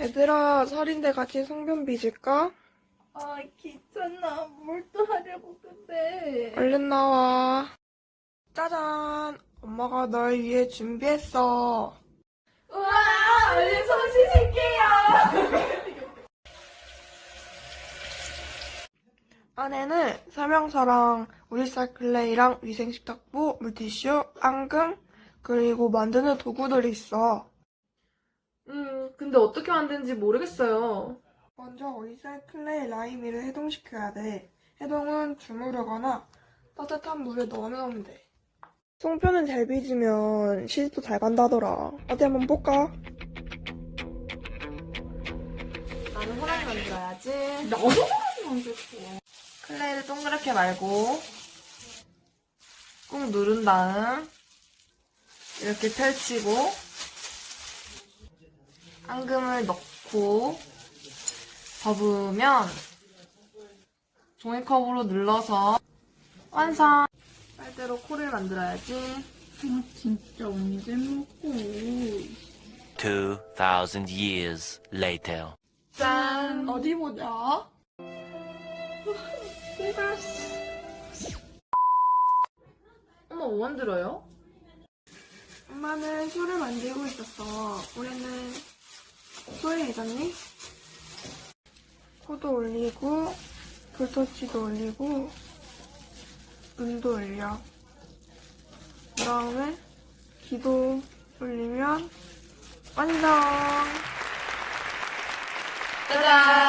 얘들아, 설인데 같이 송편 빚을까? 아, 귀찮아. 뭘 또 하려고 근데. 얼른 나와. 짜잔! 엄마가 널 위해 준비했어. 우와, 얼른 손 씻을게요. 안에는 설명서랑 우리쌀 클레이랑 위생식탁부, 물티슈, 앙금, 그리고 만드는 도구들이 있어. 음, 근데 어떻게 만드는지 모르겠어요. 먼저 오리쌀 클레이 라임이를 해동시켜야 돼. 해동은 주무르거나 따뜻한 물에 넣어놓으면 돼. 송편은 잘 빚으면 시집도 잘 간다더라. 어디 한번 볼까? 나는 호랑이 만들어야지. 나도 만들고. 클레이를 동그랗게 말고 꾹 누른 다음 이렇게 펼치고 앙금을 넣고 접으면 종이컵으로 눌러서 완성! 빨대로 코를 만들어야지. 아, 진짜 언제 먹고. 2,000 years later. 짠! 어디 보자. 엄마 뭐 만들어요? 엄마는 술을 만들고 있었어. 우리는 소에 해졌니? 코도 올리고, 불토치도 올리고, 눈도 올려. 그 다음에 귀도 올리면 완성! 짜잔!